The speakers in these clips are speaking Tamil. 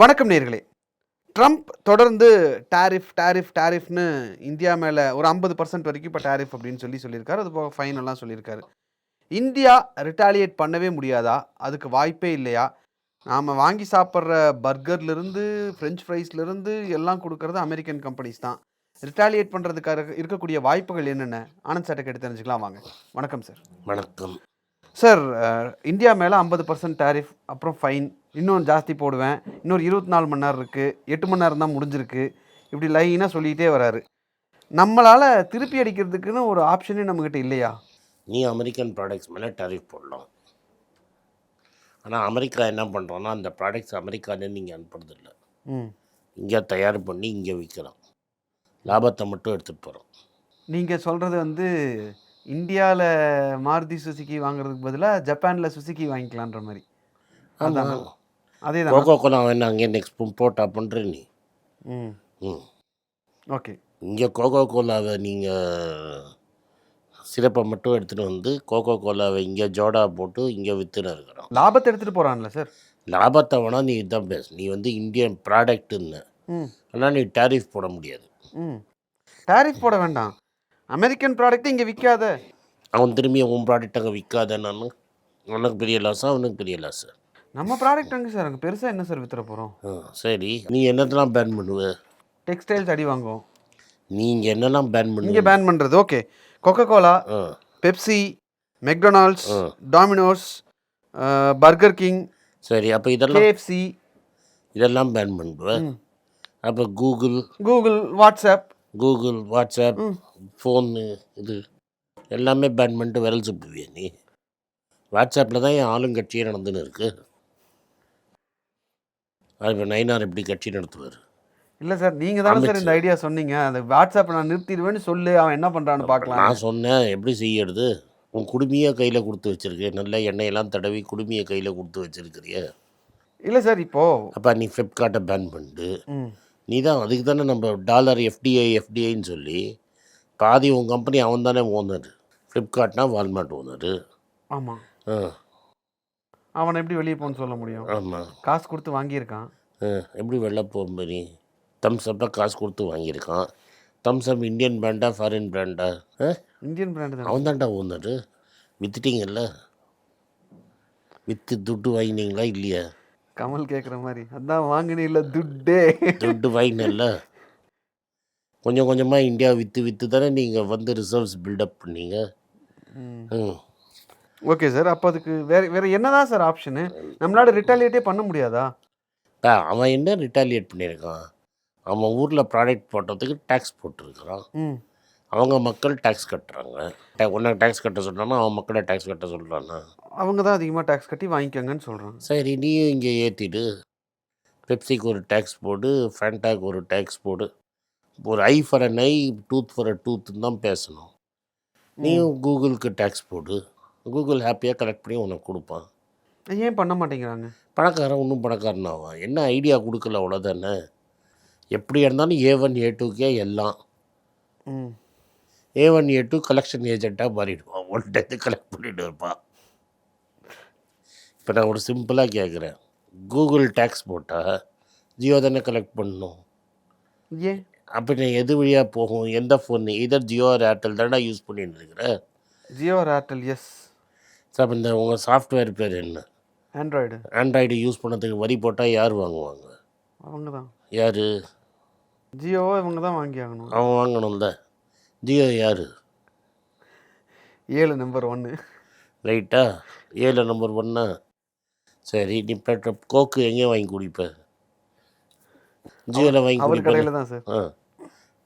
வணக்கம் நேர்களே. ட்ரம்ப் தொடர்ந்து டாரிஃப் டாரிஃப் டாரிஃப்னு இந்தியா மேலே ஒரு ஐம்பது பர்சன்ட் வரைக்கும் இப்போ டாரிஃப் அப்படின்னு சொல்லி சொல்லியிருக்காரு. அது போக ஃபைன் எல்லாம் சொல்லியிருக்காரு. இந்தியா ரிட்டாலியேட் பண்ணவே முடியாதா? அதுக்கு வாய்ப்பே இல்லையா? நாம் வாங்கி சாப்பிட்ற பர்கர்லேருந்து ஃப்ரெஞ்ச் ஃப்ரைஸ்லேருந்து எல்லாம் கொடுக்கறது அமெரிக்கன் கம்பெனிஸ் தான். ரிட்டாலியேட் பண்ணுறதுக்காக இருக்கக்கூடிய வாய்ப்புகள் என்னென்ன? ஆனந்த் சாட்டை கேட்டு தெரிஞ்சுக்கலாம். வாங்க. வணக்கம் சார் வணக்கம். சார் இந்தியா மேலே ஐம்பது பர்சன்ட் டேரிஃப் அப்புறம் ஃபைன் இன்னும் ஜாஸ்தி போடுவேன். இன்னொரு இருபத்தி நாலு மணி நேரம் இருக்குது எட்டு மணி நேரம் தான் முடிஞ்சிருக்கு. இப்படி லைனாக சொல்லிகிட்டே வராரு. நம்மளால் திருப்பி அடிக்கிறதுக்குன்னு ஒரு ஆப்ஷனே நம்மக்கிட்ட இல்லையா? நீ அமெரிக்கன் ப்ராடக்ட்ஸ் மேலே டேரிஃப் போடலாம். ஆனால் அமெரிக்கா என்ன பண்ணுறோன்னா அந்த ப்ராடக்ட்ஸ் அமெரிக்காலேருந்து இங்கே அனுப்புறதில்ல. ம். இங்கே தயார் பண்ணி இங்கே விற்கிறோம் லாபத்தை மட்டும் எடுத்துகிட்டு போகிறோம் நீங்கள் சொல்கிறது வந்து இந்தியாவில் மாருதி சுசுக்கி வாங்குறதுக்கு பதிலாக ஜப்பானில் சுசுக்கி வாங்கிக்கலான்ற மாதிரி. அதான். அதே தான் கோகோ கோலா வேணா அங்கே நெக்ஸ்ட் இம்போர்ட்டா பண்ணுற நீ. ம். ம். ஓகே. இங்கே கோகோ கோலாவை நீங்கள் சிறப்பை மட்டும் எடுத்துகிட்டு வந்து கோகோ கோலாவை இங்கே ஜோடா போட்டு இங்கே விற்றுன்னு இருக்கிறோம் லாபத்தை எடுத்துகிட்டு போகிறான்ல சார் லாபத்தை வேணால் நீ இதான் பேச. நீ வந்து இந்தியன் ப்ராடக்ட்டுன்னு ஆனால் நீ டேரிஃப் போட முடியாது. ம். டேரிஃப் போட வேண்டாம். அமெரிக்கன் ப்ராடக்ட் இங்கே விற்காத அவன் திரும்பி உன் ப்ராடக்ட் அங்கே விற்காத நான். உனக்கு பெரிய லாஸா அவனுக்கு பெரிய லாஸா நம்ம ப்ராடக்ட் அங்கே சார் அங்கே பெருசாக என்ன சார் வித்துற போகிறோம் சரி. நீ என்னத்தெல்லாம் பேன் பண்ணுவ? டெக்ஸ்டைல்ஸ் அடி வாங்குவோம். நீ இங்கே என்னெல்லாம் பேன் இங்கே பண்ணுவ பேன் பண்ணுறது okay Coca Cola Pepsi McDonald's. Domino's Burger King சரி அப்போ இதெல்லாம் கேஎஃப்சி இதெல்லாம் பேன் பண்ணுவ அப்போ Google Google WhatsApp Google WhatsApp phone இது எல்லாமே பேன் பண்ணிட்டு விரல் சுப்புவிய நீ? வாட்ஸ்அப்பில் தான் என் ஆளுங்கட்சியே நடந்துன்னு இருக்கு. அது இப்போ நைனார் எப்படி கட்சி நடத்துவார். இல்லை சார் நீங்கள் தானே சார் இந்த ஐடியா சொன்னீங்க. அந்த வாட்ஸ்அப் நான் நிறுத்திடுவேன்னு சொல்லு அவன் என்ன பண்ணுறான்னு பார்க்கலாம் நான் சொன்னேன் எப்படி செய்யறது? உன் குடுமையை கையில் கொடுத்து வச்சிருக்க நல்ல எண்ணெயெல்லாம் தடவி குடுமையை கையில் கொடுத்து வச்சிருக்கிறிய. இல்லை சார் இப்போது அப்போ நீ ஃப்ளிப்கார்ட்டை பேன் பண்ணிட்டு நீ தான் அதுக்கு தானே நம்ம டாலர் எஃப்டிஐ எஃப்டிஐன்னு சொல்லி பாதி உன் கம்பெனி அவன் தானே ஓனர் ஃப்ளிப்கார்ட்னா வால்மார்ட் ஓனரு ஆமாம் ஆ. அவனை எப்படி வெளியே போன்னு சொல்ல முடியும்? ஆமாம் காசு கொடுத்து வாங்கியிருக்கான். எப்படி வெளில போக நீ தம்ஸ் காசு கொடுத்து வாங்கியிருக்கான். தம்ஸ் அப் இந்தியன் பிராண்டா ஃபாரின் பிராண்டா இந்தியன் பிராண்டு தான்? அவன் தான்டா ஓனரு வித்துட்டீங்கல்ல? விற்று துட்டு வாங்கினீங்களா இல்லையா? கமல் கேட்குற மாதிரி. அதான் வாங்கினே இல்லை துட்டே. துட்டு வாங்கினல்ல? கொஞ்சம் கொஞ்சமாக இந்தியா விற்று விற்று தானே நீங்கள் வந்து ரிசர்வ்ஸ் பில்டப் பண்ணீங்க? ம். ஓகே சார் அப்போ அதுக்கு வேற வேற என்னதான் சார் ஆப்ஷனு நம்மளால ரிட்டாலியேட்டே பண்ண முடியாதா? இப்போ அவன் என்ன ரிட்டாலியேட் பண்ணியிருக்கான்? அவன் ஊரில் ப்ராடக்ட் போட்டதுக்கு டேக்ஸ் போட்டிருக்கிறான். அவங்க மக்கள் டேக்ஸ் கட்டுறாங்க. உன்னை டேக்ஸ் கட்ட சொல்கிறானா அவன் மக்களை டேக்ஸ் கட்ட சொல்கிறானா அவங்க தான் அதிகமாக டேக்ஸ் கட்டி வாங்கிக்கோங்கன்னு சொல்கிறாங்க சரி நீயும் இங்கே ஏற்றிடு பெப்சிக்கு ஒரு டேக்ஸ் போடு ஃபேண்டாக்கு ஒரு டேக்ஸ் போடு. ஒரு eye for an eye tooth for a டூத்துன்னு தான் பேசணும். நீயும் கூகுளுக்கு டேக்ஸ் போடு. கூகுள் ஹாப்பியாக கலெக்ட் பண்ணி உனக்கு கொடுப்பான். ஏன் பண்ண மாட்டேங்கிறாங்க? பணக்காரன் ஒன்றும் பணக்காரன் ஆவான் என்ன ஐடியா கொடுக்கல அவ்வளோதானே எப்படி இருந்தாலும் ஏ ஒன் ஏ டூக்கே எல்லாம். ம். A one A two collection ஏஜெண்ட்டாக மாறிடுவான். ஒன் டேத்து கலெக்ட் பண்ணிட்டு இருப்பான் இப்போ நான் ஒரு சிம்பிளாக கேட்குறேன் கூகுள் டேக்ஸ் போட்டால் ஜியோ தானே கலெக்ட் பண்ணணும் ஏன்? அப்போ நீ எது வழியாக போகும்? எந்த ஃபோன் இதர் ஜியோ ஏர்டெல் தானே யூஸ் பண்ணிட்டு இருக்கிற? ஜியோ ஏர்டெல் எஸ் சார் இந்த உங்கள் சாஃப்ட்வேர் பேர் என்ன? ஆண்ட்ராய்டு ஆண்ட்ராய்டு யூஸ் பண்ணதுக்கு வரி போட்டால் யார் வாங்குவாங்க? அவங்க தான் யார்? ஜியோவை இவங்க தான் வாங்கி ஆகணும் அவன் வாங்கணும்ல. ஜியோ யார்? ஏழு நம்பர் ஒன்று ரைட்டா ஏழு நம்பர் ஒன்னா சரி நீ பெட்ரோல் கோக்கு எங்கே வாங்கி குடிப்ப? ஜியோவில் வாங்கி அவர் கடையில் தான் சார் ஆ.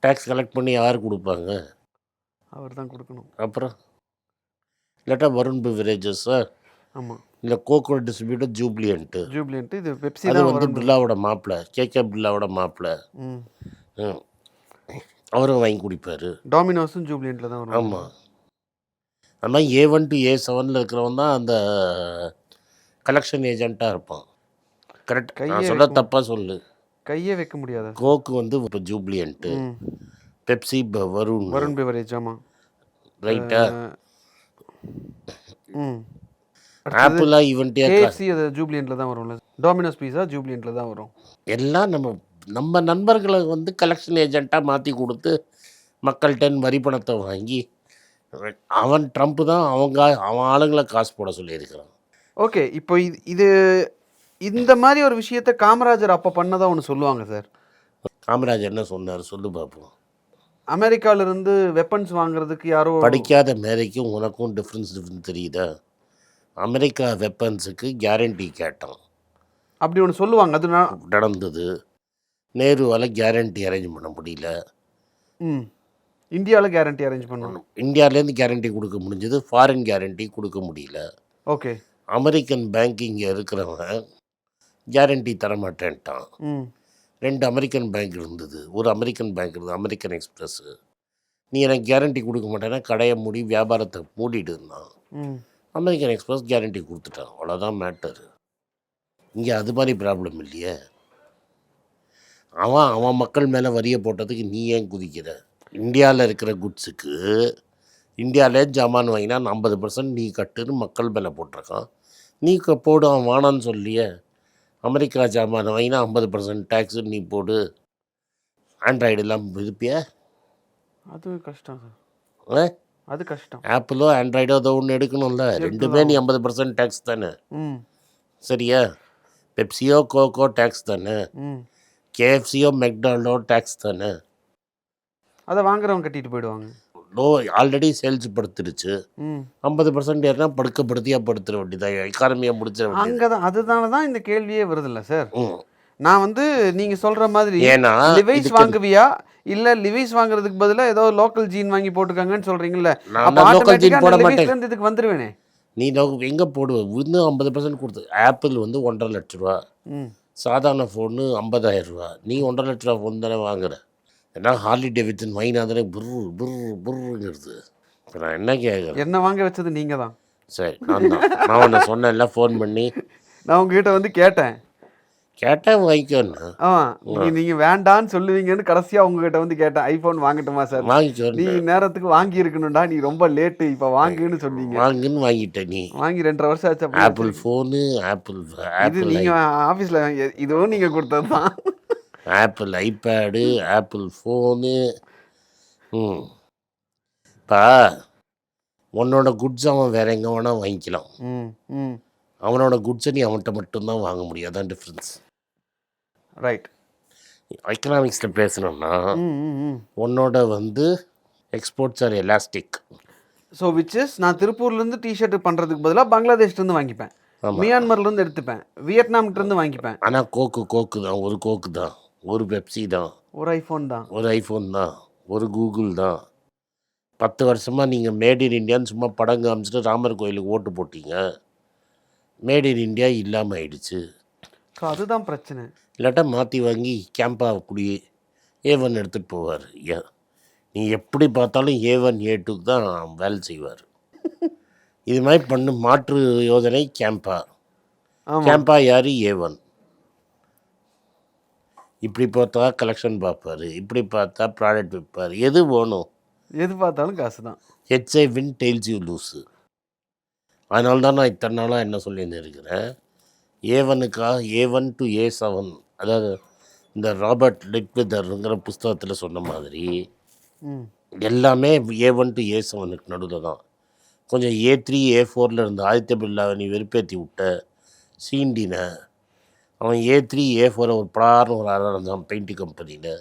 டேக்ஸ் கலெக்ட் பண்ணி யார் கொடுப்பாங்க? அவர் தான் கொடுக்கணும். அப்புறம்? இல்லாட்டா வருண் பிவரேஜஸா ஆமாம் இல்லை கோகோ டிஸ்ட்ரிபியூட்டர் ஜூப்ளியன்ட்டு ஜூப்ளியன்ட்டு இது பெப்சி அது வந்து பிர்லாவோட மாப்பிள்ளை கேகே பிர்லாவோட மாப்பிள்ளை அவரும் வாங்கி குடிப்பார். டாமினோஸும் ஜூப்ளியன்ட்டில் தான் வரும் ஆமாம் மாதிரி ஏ ஒன் டு ஏ செவனில் இருக்கிறவன் தான் அந்த கலெக்ஷன் ஏஜெண்ட்டாக இருப்பான். கரெக்ட் கையை நான் சொல்ல. தப்பாக சொல்லு. கையே வைக்க முடியாதா? கோக்கு வந்து இப்போ Jubilant Pepsi Varun Varun beverage ஆமாம் ரைட்டா ஆப்பிளா ஈவெண்ட்டியா கேஎஃப்சி அது ஜூப்ளியன்ட்ல தான் வரும்ல. டொமினோஸ் பீஸா ஜூப்ளியன்ட்ல தான் வரும். எல்லாம் நம்ம நம்ம நண்பர்களை வந்து கலெக்ஷன் ஏஜெண்ட்டாக மாற்றி கொடுத்து மக்கள்கிட்ட வரி பணத்தை வாங்கி அவன் ட்ரம்ப் தான் அவங்க அவன் ஆளுங்களை காசு போட சொல்லியிருக்கிறான். ஓகே இப்போ இது இது இந்த மாதிரி ஒரு விஷயத்த காமராஜர் அப்போ பண்ணதா ஒன்று சொல்லுவாங்க சார்? காமராஜர் என்ன சொன்னார்? சொல்லு பார்ப்போம் அமெரிக்கால இருந்து வெப்பன்ஸ் வாங்குறதுக்கு யாரோ படிக்காத மேதைக்கும் உனக்கும் டிஃப்ரென்ஸ் டிஃப்ரென்ஸ் தெரியுதா? அமெரிக்கா வெப்பன்ஸுக்கு கேரண்டி கேட்டான். அப்படி ஒன்று சொல்லுவாங்க. அது நான் நடந்தது. நேருவால் கேரண்டி அரேஞ்ச் பண்ண முடியல. ம். இந்தியாவில் கேரண்டி அரேஞ்ச் பண்ணணும். இந்தியாவிலேருந்து கேரண்டி கொடுக்க முடிஞ்சது. ஃபாரின் கேரண்டி கொடுக்க முடியல. ஓகே. அமெரிக்கன் பேங்கிங் இருக்கிறவன் கேரண்டி தரமாட்டேன்ட்டான். ம். ரெண்டு அமெரிக்கன் பேங்க் இருந்தது. ஒரு அமெரிக்கன் பேங்க் இருந்தது அமெரிக்கன் எக்ஸ்பிரஸ்ஸு. நீ எனக்கு கேரண்டி கொடுக்க மாட்டேன்னா கடையை மூடி வியாபாரத்தை மூடிட்டு இருந்தான். அமெரிக்கன் எக்ஸ்பிரஸ் கேரண்டி கொடுத்துட்டான். அவ்வளோதான் மேட்டரு. இங்கே அது மாதிரி ப்ராப்ளம் இல்லையே. அவன் அவன் மக்கள் மேலே வரியை போட்டதுக்கு நீ ஏன் குதிக்கிற? இந்தியாவில் இருக்கிற குட்ஸுக்கு இந்தியாவிலே ஜாமான் வாங்கினா ஐம்பது பர்சன்ட் நீ கட்டுன்னு மக்கள் மேலே போட்டிருக்கான். நீ க- போடு அவன் வானான்னு சொல்லியே. அமெரிக்கா ஜாமான் வாங்கினா ஐம்பது பர்சன்ட் டேக்ஸு நீ போடு. ஆண்ட்ராய்டு எல்லாம் இருப்பிய அது கஷ்டம் சார். அது கஷ்டம். ஆப்பிளோ ஆண்ட்ராய்டோ ஏதோ ஒன்று எடுக்கணும்ல. ரெண்டுமே நீ ஐம்பது பர்சன்ட் டேக்ஸ் தானே. சரியா? பெப்சியோ கோகோ டேக்ஸ் தானே. கேஎஃப்சியோ மெக்டால்டோ டேக்ஸ் தானே. அதை வாங்குறவங்க கட்டிட்டு போயிடுவாங்க. லோ ஆல்ரெடி சேல்ஸ் படுத்துருச்சு. ஐம்பது பர்சன்ட் ஏறினா படுக்கப்படுத்தியா படுத்துற வேண்டியதான் எக்கானமியை முடிச்சிட வேண்டியது. அங்கே தான் அதுதான தான் இந்த கேள்வியே வருதுல்ல சார். நான் வந்து நீங்க சொல்ற மாதிரி ஏன்னா லிவைஸ் வாங்குவியா? இல்ல லிவைஸ் வாங்குறதுக்கு பதிலா ஏதோ லோக்கல் ஜீன் வாங்கி போட்டுருக்காங்கன்னு சொல்றீங்கல்ல. லோக்கல் ஜீன் போட மாட்டேன் இதுக்கு வந்துருவேனே. நீ எங்கே போடுவ? இன்னும் ஐம்பது பர்சன்ட் கொடுத்து. ஆப்பிள் வந்து ஒன்றரை லட்ச ரூபா. சாதாரண ஃபோனு ஐம்பதாயிரம் ரூபா. நீ ஒன்றரை லட்ச ரூபா ஃபோன் தானே வாங்குற? ஏன்னா ஹார்லி டேவிட்சன் வாங்கினா தானே புர்ரு புர்ரு புர்ருங்கிறது. இப்போ நான் என்ன கேட்குறேன் என்ன வாங்க வச்சது நீங்க தான். சரி நான் தான். நான் உன்னை சொன்னேன்ல ஃபோன் பண்ணி. நான் உங்ககிட்ட வந்து கேட்டேன். கேட்டால் வாங்கிக்கோண்ணா ஆமா நீங்க நீங்க வேண்டான்னு சொல்லுவீங்கன்னு கடைசியா உங்ககிட்ட வந்து கேட்டேன். ஐபோன் வாங்கட்டுமா சார் நீ வாங்கிக்கோன்னு நேரத்துக்கு வாங்கி இருக்கணும்டா நீ ரொம்ப லேட்டு இப்ப வாங்குன்னு சொன்னீங்க. வாங்குன்னு வாங்கிட்ட நீ. வாங்கி ரெண்டரை வருஷம் ஆச்சு ஆப்பிள் ஃபோனு ஆப்பிள் இது ஆப்பிள் நீங்க ஆபீஸ்ல இதுவும் நீங்க கொடுத்தது தான் ஆப்பிள் ஐபேடு ஆப்பிள் ஃபோனு. ம். இப்போ உன்னோட குட்ஸ் அவன் வேற எங்கே வேணால் வாங்கிக்கலாம். அவனோட குட்ஸை நீ அவன்கிட்ட மட்டும்தான் வாங்க முடியும். அதான் டிஃப்ரென்ஸ் ரைட் எக்கனாமிக்ஸில் பேசணும்னா உன்னோட வந்து exports are elastic so which is நான் திருப்பூர்லேருந்து டிஷர்ட் பண்ணுறதுக்கு பதிலாக பங்களாதேஷ்லேருந்து வாங்கிப்பேன். மியான்மர்லேருந்து எடுத்துப்பேன். வியட்நாம்கிட்டேருந்து வாங்கிப்பேன். ஆனால் கோக்கு கோக்கு தான். ஒரு கோக்கு தான். ஒரு பெப்சி தான். ஒரு ஐஃபோன் தான். ஒரு ஐஃபோன் தான். ஒரு கூகுள் தான். பத்து வருஷமாக நீங்கள் மேட் இன் இந்தியான்னு சும்மா படம் காமிச்சிட்டு ராமர் கோயிலுக்கு ஓட்டு போட்டீங்க. மேட் இன் இந்தியா இல்லாமல் ஆயிடுச்சு. அதுதான் பிரச்சனை. இல்லாட்டா மாற்றி வாங்கி கேம்பா குடி ஏ ஒன் எடுத்துகிட்டு போவார். ஐயா நீ எப்படி பார்த்தாலும் ஏ ஒன் ஏ டூக்கு தான் வேலை செய்வார். இது மாதிரி பண்ணு மாற்று யோஜனை கேம்பா. கேம்பா யார்? ஏ ஒன் இப்படி பார்த்தா கலெக்ஷன் பார்ப்பார் இப்படி பார்த்தா ப்ராடக்ட் விற்பார் எது வேணும்? எது பார்த்தாலும் காசு தான் heads I win tails you lose அதனால தான் நான் இத்தனை நாளாக என்ன சொல்லின்னு இருக்கிறேன்? A ஒனுக்கா A one to A seven அதாவது இந்த ராபர்ட் லிட்விதர்ங்கிற புஸ்தகத்தில் சொன்ன மாதிரி எல்லாமே ஏ ஒன் டு ஏ செவனுக்கு நடுவில் தான். கொஞ்சம் ஏ த்ரீ ஏ ஃபோரில் இருந்த ஆதித்ய பில்லாவை நீ வெறுப்பேற்றி விட்ட சீண்டின அவன் ஏ த்ரீ ஏ ஃபோரை ஒரு படார்னு ஒரு அரை இருந்தான் பெயிண்ட் கம்பெனியில்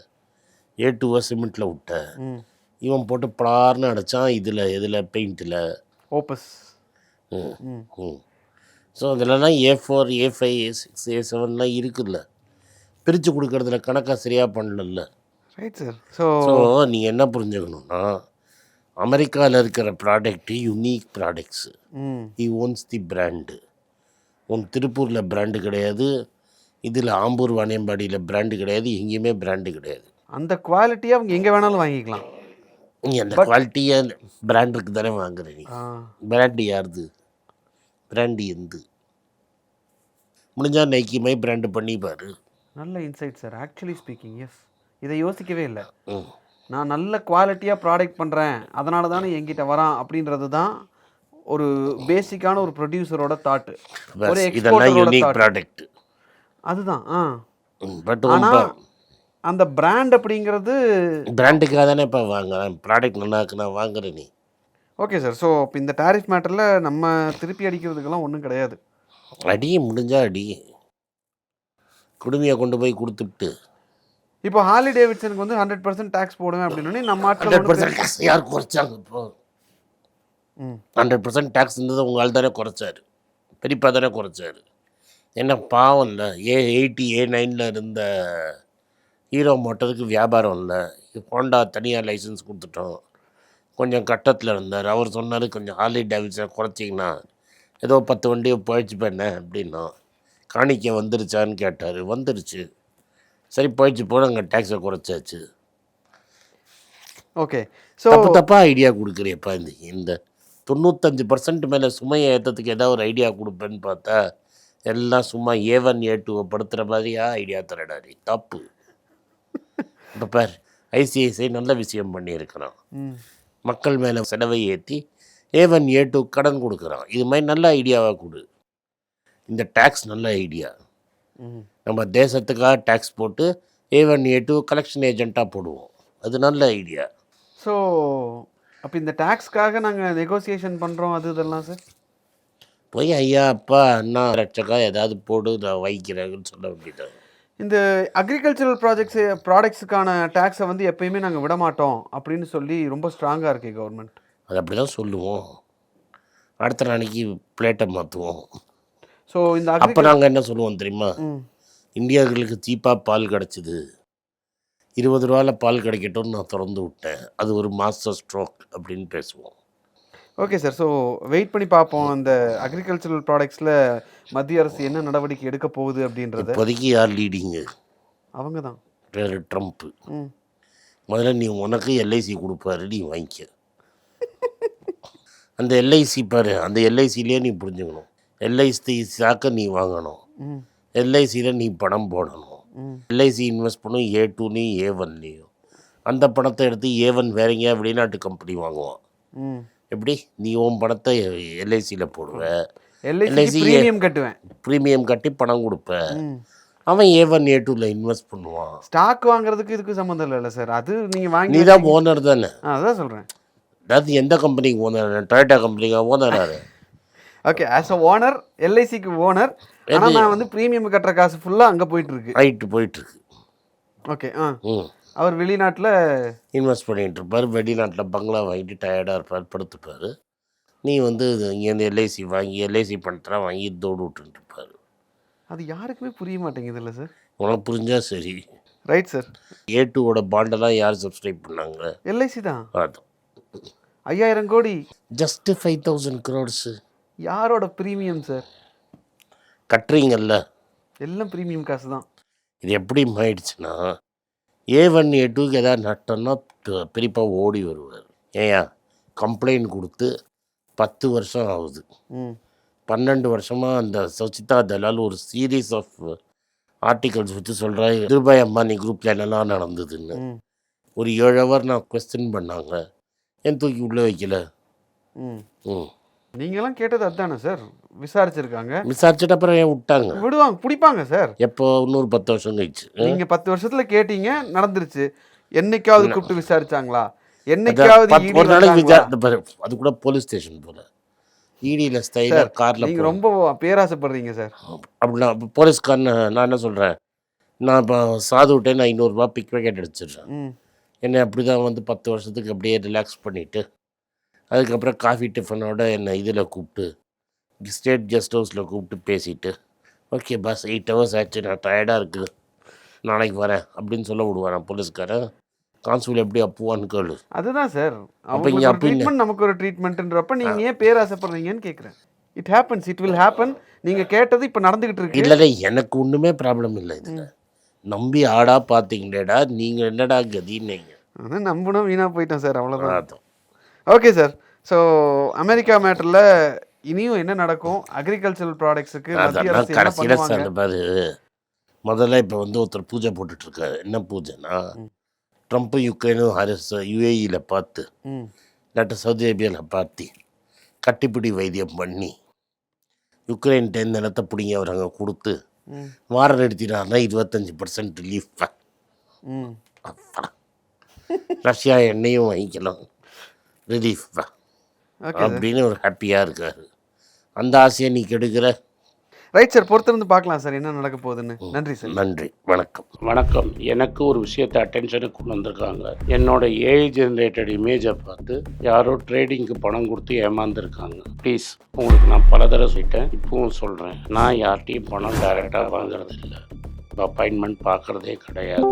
ஏ டூவை சிமெண்ட்டில் விட்ட. ம். இவன் போட்டு படார்னு அடைச்சான் இதில் இதில் பெயிண்ட்டில் ஓப்பஸ் ம். ம். ஸோ அதிலலாம் A four A five A six A செவன்லாம் இருக்குல்ல. பிரித்து கொடுக்கறதுல கணக்காக சரியாக பண்ணல ரைட் சார் ஸோ ஸோ நீங்கள் என்ன புரிஞ்சுக்கணுன்னா அமெரிக்காவில் இருக்கிற product unique products he owns the brand உன் திருப்பூரில் பிராண்டு கிடையாது. இதில் ஆம்பூர் வாணியம்பாடியில் பிராண்டு கிடையாது எங்கேயுமே பிராண்டு கிடையாது. அந்த குவாலிட்டியை அவங்க எங்கே வேணாலும் வாங்கிக்கலாம். நீ அந்த குவாலிட்டியை பிராண்டுக்கு தானே வாங்குற நீ. பிராண்டு யாருது? பிராண்டு எந்து. முடிஞ்சால் நைக்கி மாதிரி பிராண்டு பண்ணி பாரு. நல்ல insight sir actually speaking yes இதை யோசிக்கவே இல்லை. ம். நான் நல்ல குவாலிட்டியாக ப்ராடக்ட் பண்ணுறேன் அதனால தானே என்கிட்ட வரான் அப்படின்றது தான் ஒரு பேசிக்கான ஒரு ப்ரொடியூசரோட தாட் ஒரு thought. ப்ராடக்ட் அதுதான் ஆ. பட் ஆனா அந்த பிராண்ட் அப்படிங்கிறது பிராண்டுக்காக தானே இப்போ வாங்குறேன். ப்ராடக்ட் நல்லா இருக்குன்னா வாங்குற நீ. ஓகே சார் ஸோ இப்போ இந்த டாரிஃப் மேட்டரில் நம்ம திருப்பி அடிக்கிறதுக்கெல்லாம் ஒன்றும் கிடையாது. அடி முடிஞ்சா அடி. குடுமையை கொண்டு போய் கொடுத்துட்டு. இப்போ ஹார்லி டேவிட்சனுக்கு வந்து ஹண்ட்ரட் பர்சன்ட் டேக்ஸ் போடுவேன் அப்படின்னு நம்ம ஹண்ட்ரட் பர்சன்ட் டேக்ஸ் யார் குறைச்சாங்க இப்போ? ஹண்ட்ரட் பர்சன்ட் டேக்ஸ் இருந்தது உங்கள் ஆள் தானே குறைச்சாரு. பெரியப்பா தானே குறைச்சாரு. என்ன பாவம் இல்லை ஏ எயிட்டி ஏ நைனில் இருந்த ஹீரோ மோட்டருக்கு வியாபாரம் இல்லை ஹோண்டா தனியாக லைசன்ஸ் கொடுத்துட்டோம். கொஞ்சம் கட்டத்தில் இருந்தார். அவர் சொன்னார் கொஞ்சம் ஹார்லி டேவிட்ஸை குறைச்சிங்கன்னா ஏதோ பத்து வண்டியை பழிச்சு பண்ணேன் அப்படின்னா காணிக்கை வந்துருச்சான்னு கேட்டார். வந்துருச்சு. சரி பழிச்சு போட அங்கே டேக்ஸை குறைச்சாச்சு. ஓகே. ஸோ தப்பு தப்பாக ஐடியா கொடுக்குறியப்பா இந்த இந்த தொண்ணூத்தஞ்சு பர்சன்ட் மேலே சுமையை ஏற்றத்துக்கு ஏதாவது ஒரு ஐடியா கொடுப்பேன்னு பார்த்தா எல்லாம் சும்மா ஏ ஒன் ஏ டூவை படுத்துகிற மாதிரியா? ஐடியா தரடாரி தப்பு. இப்போ பார் ஐசிஐசிஐ நல்ல விஷயம் பண்ணியிருக்கிறான். மக்கள் மேலே செலவை ஏற்றி ஏ ஒன் ஏ டூ கடன் கொடுக்குறான். இது மாதிரி நல்ல ஐடியாவாக கொடு. இந்த டேக்ஸ் நல்ல ஐடியா. நம்ம தேசத்துக்காக டேக்ஸ் போட்டு A one A two collection ஏஜெண்ட்டாக போடுவோம். அது நல்ல ஐடியா. ஸோ அப்போ இந்த டேக்ஸ்க்காக நாங்கள் நெகோசியேஷன் பண்ணுறோம் அது இதெல்லாம் சார் போய் ஐயா அப்பா அண்ணா லட்சக்கா ஏதாவது போடு நான் வைக்கிறேன்னு சொல்ல வேண்டியது இந்த அக்ரிகல்ச்சரல் ப்ராஜெக்ட்ஸ் ப்ராடக்ட்ஸுக்கான டேக்ஸை வந்து எப்பயுமே நாங்கள் விட மாட்டோம் அப்படின்னு சொல்லி ரொம்ப ஸ்ட்ராங்காக இருக்கு கவர்மெண்ட் அது அப்படி தான் சொல்லுவோம். அடுத்த நாளைக்கு பிளேட்டை மாற்றுவோம் ஸோ இந்த அப்போ நாங்கள் என்ன சொல்லுவோம் தெரியுமா? இந்தியாவுக்கு சீப்பாக பால் கிடச்சிது. இருபது ரூபாவில் பால் கிடைக்கட்டும்னு நான் திறந்து விட்டேன். அது ஒரு மாஸ்டர் ஸ்ட்ரோக் அப்படின்னு பேசுவோம். ஓகே சார் ஸோ வெயிட் பண்ணி பார்ப்போம். இந்த அக்ரிகல்ச்சரல் ப்ராடக்ட்ஸில் மத்திய அரசு என்ன நடவடிக்கை எடுக்க போகுது அப்படின்றத. இப்போதைக்கு யார் லீடிங்கு அவங்க தான். பேர் ட்ரம்ப்பு ம். முதல்ல நீ உனக்கு எல்ஐசி கொடுப்பாரு நீ வாங்கிக்க. அந்த எல்ஐசி பாரு அந்த எல்ஐசிலேயே நீ புரிஞ்சுக்கணும். எல்ஐசி சாக்க நீ வாங்கணும். எல்ஐசியில் நீ பணம் போடணும். எல்ஐசி இன்வெஸ்ட் பண்ணும் ஏ டூலையும் ஏ ஒன்லேயும் அந்த பணத்தை எடுத்து ஏ ஒன் வேற எங்கேயா வெளிநாட்டு கம்பெனி வாங்குவான். ம். எப்படி? நீ உன் பணத்தை எல்ஐசியில் போடுவ. எல்ஐசி ப்ரீமியம் கட்டுவேன். ப்ரீமியம் கட்டி பணம் கொடுப்ப. ம். அவன் ஏ ஒன் ஏ டூவில் இன்வெஸ்ட் பண்ணுவான். ஸ்டாக் வாங்குறதுக்கு இதுக்கு சம்மந்தம் இல்லைல்ல சார் அது நீங்கள் நீ வாங்கி தான் ஓனர் தானே. அதான் சொல்கிறேன் அதாவது எந்த கம்பெனிக்கு ஓனர் டொயோட்டா கம்பெனிக்கு ஓனராரு ஓகே ஆஸ் அ ஓனர் எல்ஐசிக்கு ஓனர் ஆனால் நான் வந்து ப்ரீமியம் கட்டுற காசு ஃபுல்லாக அங்கே போயிட்டு இருக்கு. ரைட்டு போயிட்டுருக்கு ஓகே ஆ. ம். அவர் வெளிநாட்டில் இன்வெஸ்ட் பண்ணிகிட்டு இருப்பார் வெளிநாட்டில் பங்களா வாங்கிட்டு டயர்டாக இருப்பார். படுத்துப்பார். நீ வந்து இங்கேருந்து எல்ஐசி வாங்கி எல்ஐசி பணத்தெல்லாம் வாங்கி தோடு விட்டுட்டு இருப்பார் அது யாருக்குமே புரிய மாட்டேங்குது இல்லை சார் உனக்கு புரிஞ்சா சரி. ரைட் சார் ஏ டூவோட பாண்டெல்லாம் யார் சப்ஸ்கிரைப் பண்ணாங்க? எல்ஐசி தான் அது. ஐயாயிரம் கோடி. ஜஸ்ட்டு ஃபைவ் தௌசண்ட் க்ரோட்ஸு யாரோட ப்ரீமியம் சார் கட்டுறீங்கல்ல. எல்லாம் ப்ரீமியம் காசு தான். இது எப்படி ஆயிடுச்சுன்னா ஏ ஒன் ஏ டூக்கு எதாவது நட்டோன்னா பெரியப்பா ஓடி வருவார். ஏயா கம்ப்ளைண்ட் கொடுத்து பத்து வருஷம் ஆகுது. பன்னெண்டு வருஷமாக அந்த சச்சிதா தலால் ஒரு சீரீஸ் ஆஃப் ஆர்டிகல்ஸ் வச்சு சொல்கிறா திருபாய் அம்பானி குரூப்பில் என்னெல்லாம் நடந்ததுன்னு. ஒரு ஏழு ஹவர் நான் கொஸ்டின் பண்ணாங்க. ஏன் தூக்கி உள்ளே வைக்கல? ம். ம். நீங்களாம் கேட்டது அதுதானே சார்? விசாரிச்சிருக்காங்க. விசாரிச்சுட்டு அப்புறம் ஏன் விட்டாங்க? விடுவாங்க பிடிப்பாங்க சார். எப்போ இன்னொரு பத்து வருஷம் கழிச்சு. நீங்க பத்து வருஷத்துல கேட்டீங்க நடந்துருச்சு. என்னைக்காவது கூப்பிட்டு விசாரிச்சாங்களா? என்னைக்காவது ஒரு நாளைக்கு அது கூட போலீஸ் ஸ்டேஷன் போல. இடியில் ஸ்டைலாக காரில் நீங்க ரொம்ப பேராசைப்படுறீங்க சார். அப்படின்னா போலீஸ்காரன் நான் என்ன சொல்கிறேன் நான் இப்போ சாது விட்டேன் நான் ஐநூறுரூவா பிக் பேக்கெட் அடிச்சிடுறேன். என்னை அப்படி தான் வந்து பத்து வருஷத்துக்கு அப்படியே ரிலாக்ஸ் பண்ணிவிட்டு அதுக்கப்புறம் காஃபி டிஃபனோட என்னை இதில் கூப்பிட்டு ஸ்டேட் கெஸ்ட் ஹவுஸில் கூப்பிட்டு பேசிட்டு ஓகே பஸ் எயிட் ஹவர்ஸ் ஆச்சு நான் டயர்டாக இருக்குது நாளைக்கு வரேன் அப்படின்னு சொல்ல விடுவான் போலீஸ்காரன். கான்ஸ்டபிள் எப்படி அப்புவான்னு கேளு. அதுதான் சார். இங்க அப்படி இல்ல. ட்ரீட்மெண்ட் நமக்கு ஒரு ட்ரீட்மெண்ட்ன்றப்ப நீங்க ஏன் பேராசைப்படுறீங்கன்னு கேக்குறேன். It happens it will happen நீங்க கேட்டது இப்ப நடந்துகிட்டு இருக்கு. இல்லை எனக்கு ஒன்றுமே ப்ராப்ளம் இல்லை இதில். நம்பி ஆடா பார்த்தீங்களேடா நீங்கள் என்னடா கதின்னீங்க அது நம்பணும் வீணா போயிட்டோம் சார் அவ்வளவுதான். அதான். ஓகே சார் ஸோ அமெரிக்கா மேட்டர்ல இனியும் என்ன நடக்கும்? அக்ரிகல்ச்சரல் ப்ராடக்ட்ஸுக்கு கடைசியில் அந்த பாரு. முதல்ல இப்போ வந்து ஒருத்தர் பூஜை போட்டுட்ருக்காரு. என்ன பூஜைனா ட்ரம்ப்பும் யுக்ரைனும் ஹாரிஸ் யுஏஇயில் பார்த்து இல்லாட்ட சவுதி அரேபியாவில் பார்த்து கட்டிப்பிடி வைத்தியம் பண்ணி யுக்ரைன்கிட்ட நிலத்தை பிடிங்கி அவர் அங்கே கொடுத்து வாரம் நடத்தினார்னா இருபத்தஞ்சி பர்சன்ட் ரிலீஃப் ரஷ்யா எண்ணெயும் வாங்கிக்கலாம். ரிலீஃப் ஓகே சார் அப்படின்னு ஒரு ஹாப்பியாக இருக்கார். அந்த ஆசையை நீ கெடுக்கிற? ரைட் சார் பொறுத்திருந்து பார்க்கலாம் சார் என்ன நடக்க போகுதுன்னு. நன்றி சார் நன்றி. வணக்கம். வணக்கம். எனக்கு ஒரு விஷயத்தை அட்டென்ஷனுக்கு கொண்டு வந்திருக்காங்க. என்னோட ஏஐ ஜென்ரேட்டட் இமேஜை பார்த்து யாரோ ட்ரேடிங்க்கு பணம் கொடுத்து ஏமாந்துருக்காங்க. ப்ளீஸ் உங்களுக்கு நான் பல தடவை சொல்லிட்டேன். இப்பவும் சொல்கிறேன் நான் யார்கிட்டையும் பணம் டைரெக்டாக வாங்குறது இல்லை அப்பாயின்மெண்ட் பார்க்குறதே கிடையாது.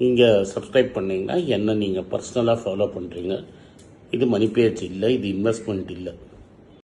நீங்கள் சப்ஸ்கிரைப் பண்ணீங்கன்னா என்ன நீங்கள் பர்சனலாக ஃபாலோ பண்ணுறீங்க இது மணி இல்லை இது இன்வெஸ்ட்மெண்ட் இல்லை.